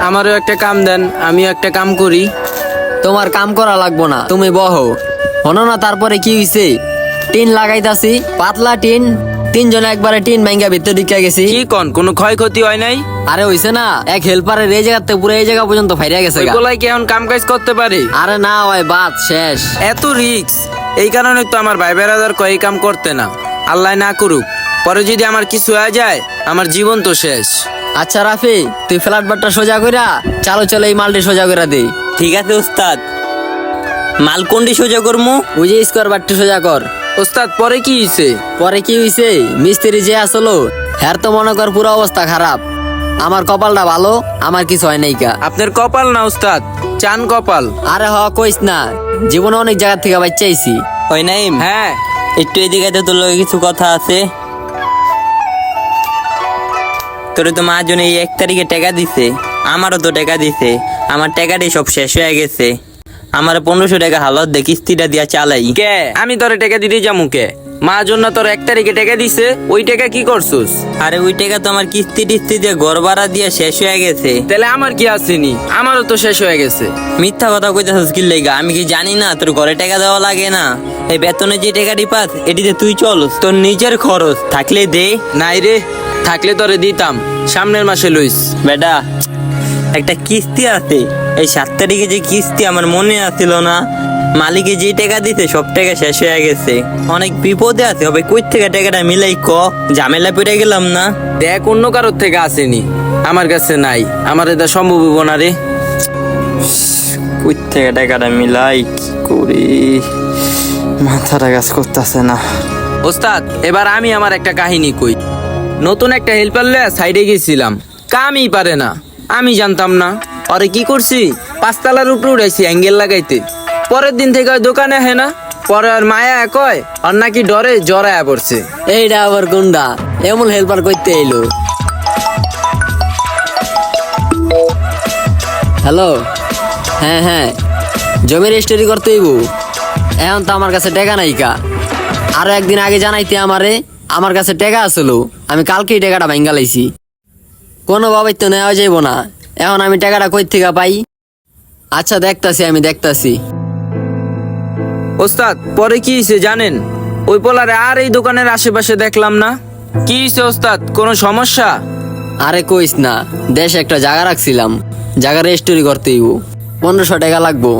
আমারও একটা কাম দেন আমিও একটা কাম করি। তোমার কাম করা লাগবো না। তুমি বহো। হনো না তারপরে কি হইছে? টিন লাগাইতাছি পাতলা টিন তিনজনে একবারে টিন ভাঙ্গা ভিতরে ঢুকিয়া গেছি। কি কন কোনো ক্ষয়ক্ষতি হয় নাই? আরে হইছে না এক হেল্পারের এই জায়গাতে পুরো এই জায়গা পর্যন্ত ফাইরিয়া গেছে গা। ওইগুলাই কি এখন কাম কাজ করতে পারে? আরে না ওই বাদ শেষ। এত রিক্স এই কারণে তো আমার ভাই বেড়াদার কয় কাম করতে না। আল্লাহ না করুক পরে যদি আমার কিছু হয়ে যায় আমার জীবন তো শেষ। আচ্ছা রাফি তুই ফ্ল্যাট বারটা সোজা কইরা চালো চলো এই মালটি সোজা কইরা দে। ঠিক আছে উস্তাদ। মাল কোনটি সোজা করমু? ওই যে স্কোয়ার বারটি সোজা কর। ওস্তাদ পরে কি হইছে? পরে কি হইছে? মিস্ত্রি যে আসলো হ্যার তো মনে কর পুরো অবস্থা খারাপ। আমার কপালটা ভালো আমার কিছু হয় নাই কা। আপনার কপাল না উস্তাদ চান কপাল। আরে হ কইস না। জীবনে অনেক জায়গা থেকে বাচ্চাইছি হয় নাইম হ্যাঁ। একটু এদিকে তো তোর লগে কিছু কথা আছে। তোর তো মা জন এই এক তারিখে টাকা দিছে। আমারও তো টাকা দিছে। আমার টাকাটাই সব শেষ হয়ে গেছে। আমার পনেরোশো টাকা হালত দিয়ে কিস্তিটা দিয়া চালাই। কে? আমি তোরে টাকা দিতে যামু কে? মা জন্য তোর এক তারিখে টাকা দিছে ওই টাকা কি করছুস? আরে ওই টাকা তো আমার কিস্তি টিস্তি দিয়ে ঘর ভাড়া দিয়ে শেষ হয়ে গেছে। তাহলে আমার কি আসেনি আমারও তো শেষ হয়ে গেছে। মিথ্যা কথা কইতেছিস কি লেগা? আমি কি জানি না তোর ঘরে টাকা দেওয়া লাগে না। এই বেতনে যে টাকাটি পাস এটিতে তুই চল তোর নিজের খরচ। থাকলে দে। নাই রে থাকলে তোরে দিতাম। সামনের মাসে লইস। বেটা একটা কিস্তি আছে। এই সাত তারিখে যে কিস্তি আমার মনে আসছিল না। মালিকে যে টাকা দিতে সব টাকা শেষ হয়ে গেছে। অনেক বিপদে আছে হবে কই থেকে টাকাটা মিলাই ক? ঝামেলা পেরে গেলাম না। দেখ অন্য কারোর থেকে আসেনি। আমার কাছে নাই। আমার এটা সম্ভব হব না রে। কই থেকে টাকাটা মিলাই কি করি? মাথাটা কাজ করতেছে না। ওস্তাদ এবার আমি আমার একটা কাহিনী কই। নতুন একটা হেল্পার লয়ে সাইডে গেছিলাম। কামই পারে না। আমি জানতাম না। আরে কি করছি? পাঁচতলার উপরে উঠাইছি অ্যাঙ্গেল লাগাইতে। পরের দিন থেকে দোকানে আহে না। পরে আর মায়া কয় আর নাকি ডরে জড়ায়া পড়ছে। এইটা আবার গুন্ডা। এমন হেল্পার করতে এলো হ্যালো? হ্যাঁ হ্যাঁ। জমির রেজিস্ট্রি করতে হইব। এখন তো আমার কাছে টাকা নাই কা। আরও একদিন আগে জানাইতে আমারে আমার কাছে টাকা আসলো। আমি কালকেই টাকাটা ভাঙ্গা লাইছি। কোনোভাবেই তো নেওয়া যাইব না। এখন আমি টাকাটা কই থেকে পাই? আচ্ছা দেখতাছি আমি দেখতাছি। ওস্তাদ পরে কি হয়েছে জানেন? ওই পোলারে আর এই দোকানের আশেপাশে দেখলাম না। কি হয়েছে ওস্তাদ কোনো সমস্যা? আরে কইস না দেশে একটা জায়গা রাখছিলাম। জায়গা রেজিস্ট্রি করতে হইব। পনেরোশো টাকা লাগবো।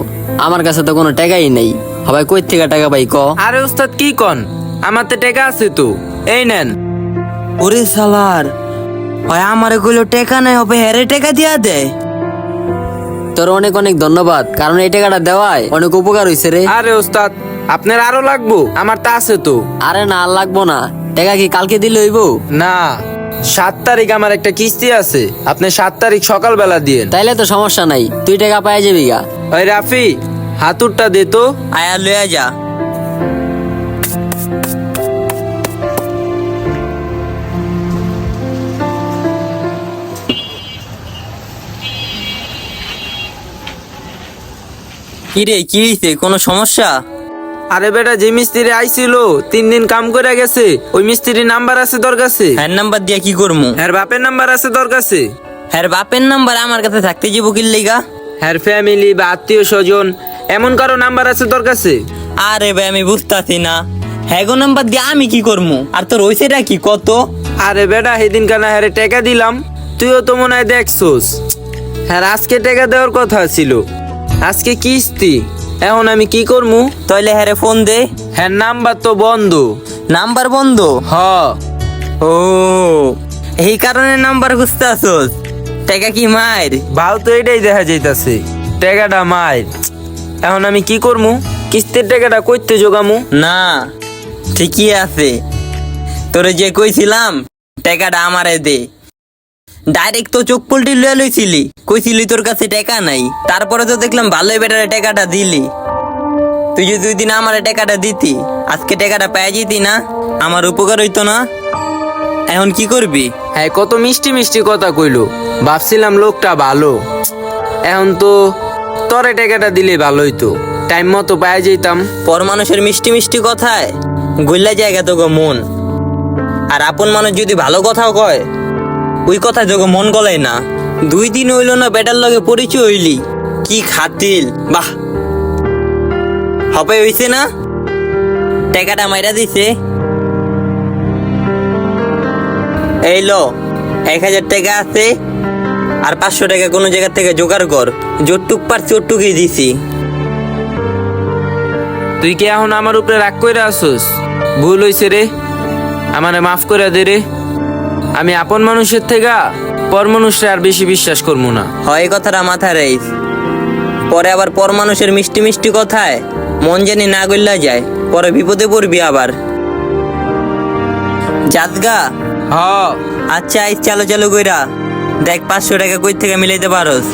আমার কাছে তো কোনো টাকাই নেই। সবাই কই থেকে টাকা পাই ক আরে ওস্তাদ কি কন? আমার তো টাকা আছে তো। এই নেন। ওরে সালার ওই আমার এগুলো টাকা নাই হবে হেরে টাকা দিয়া দে। তোর অনেক অনেক ধন্যবাদ কারণ এই টাকাটা দেওয়ায় অনেক উপকার হয়েছে রে। আরে ওস্তাদ আপনার আরও লাগবো? আমার তা আছে তো। আরে না আর লাগবো না। টাকা কি কালকে দিলে হইব? না সাত তারিখ আমার একটা কিস্তি আছে। আপনি সাত তারিখ সকালবেলা দিয়ে তাইলে তো সমস্যা নাই তুই টাকা পাই যাবি গা। ওই রাফি হাতুরটা দে তো। আয়া লইয়া যা। কিরে কি হইছে? কোনো সমস্যা? আরে বেটা যে মিস্ত্রি আইছিল তিন দিন কাম করে গেছে ওই মিস্ত্রির নাম্বার আছে তোর কাছে? হ্যার নাম্বার দিয়া কি করমু? হ্যার বাপের নাম্বার আছে তোর কাছে? হ্যার বাপের নাম্বার আমার কাছে থাকতে যাব কি লেগা হ্যার ফ্যামিলি বা আত্মীয় স্বজন এমন কারও নাম্বার আছে তোর কাছে? আরে ভাই আমি বুঝতাছি না। হ্যাগো নাম্বার দিয়ে আমি কি করমু? আর তোর হইছেটা কি? কত? আরে বেটা সেদিন কানা হ্যারে টাকা দিলাম। তুইও তো মনে হয় দেখছোস। হ্যাঁ আজকে টাকা দেওয়ার কথা ছিল। আজকে কিস্তি। এখন আমি কি করমু? তাইলে হ্যারে ফোন দে। হ্যাঁ নাম্বার তো বন্ধ। নাম্বার বন্ধ? হ। ও এই কারণে নাম্বার খুঁজতে আসোস টাকা কি মায়ের? ভাও তো এটাই দেখা যাইতাছে। টাকাটা মায়ের। এখন আমি কি করমু? কিস্তির টাকাটা কইতে জোগামু? না ঠিকই আছে। তোরে যে কইছিলাম টাকাটা আমারে দে। ডাইরেক্ট তো চোখ পল্টি লয়ে লইছিলি কইছিলি তোর কাছে টাকা নাই। তারপরে তো দেখলাম ভালোই বেটারে টাকাটা দিলি। তুই যদি দুই দিন আমার টাকাটা দিতি আজকে টাকাটা পেয়ে যেতি না আমার উপকার হইতো না। এখন কি করবি? হ্যাঁ কত মিষ্টি মিষ্টি কথা কইলো। ভাবছিলাম লোকটা ভালো। এখন তো তরে টাকাটা দিলে ভালো হইতো। টাইম মতো পাই যেতাম পর মানুষের মিষ্টি মিষ্টি কথায় গইলা জায়গা তো গো মন। আর আপন মানুষ যদি ভালো কথাও কয়, ওই কথা যোগ মন গলাই না। দুই দিন হইল না বেটার লগে পরিচয় হইলি। কি খাতিল, বাহ। হবে হইছে না? টাকাটা মাইরা দিছে। এই লো, এক হাজার টাকা আছে। আর পাঁচশো টাকা কোনো জায়গা থেকে জোগাড় কর। জোরটুক পারছি ওটুকুই দিছি। তুই কি এখন আমার উপরে রাগ করে আসোস ভুল হইছে রে। আমারে মাফ করে দে রে। আমি আপন মানুষের থেকে পর মানুষরা আর বেশি বিশ্বাস করব না। হয় এই কথাটা মাথায় রাইস পরে আবার পর মানুষের মিষ্টি মিষ্টি কথায় মন জানি না গল্লা যায়। পরে বিপদে পড়বি আবার। জাতগা? হ। আচ্ছা আইস চালো চালু কইরা। দেখ পাঁচশো টাকা কই থেকে মিলাইতে পারোস?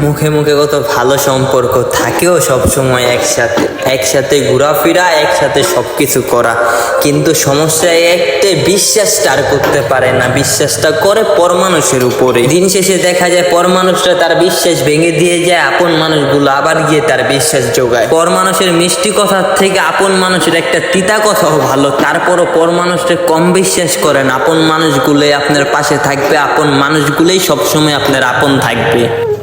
মুখে মুখে কত ভালো সম্পর্ক, থাকেও সবসময় একসাথে। একসাথে ঘোরাফেরা, একসাথে সব কিছু করা। কিন্তু সমস্যা একটা বিশ্বাসটা আর করতে পারে না। বিশ্বাসটা করে পর মানুষের উপরে। দিন শেষে দেখা যায় পর মানুষরা তার বিশ্বাস ভেঙে দিয়ে যায়, আপন মানুষগুলো আবার গিয়ে তার বিশ্বাস যোগায়। পর মানুষের মিষ্টি কথার থেকে আপন মানুষের একটা তিতা কথাও ভালো। তারপরও পর মানুষকে কম বিশ্বাস করেন আপন মানুষগুলোই আপনার পাশে থাকবে, আপন মানুষগুলোই সবসময় আপনার আপন থাকবে।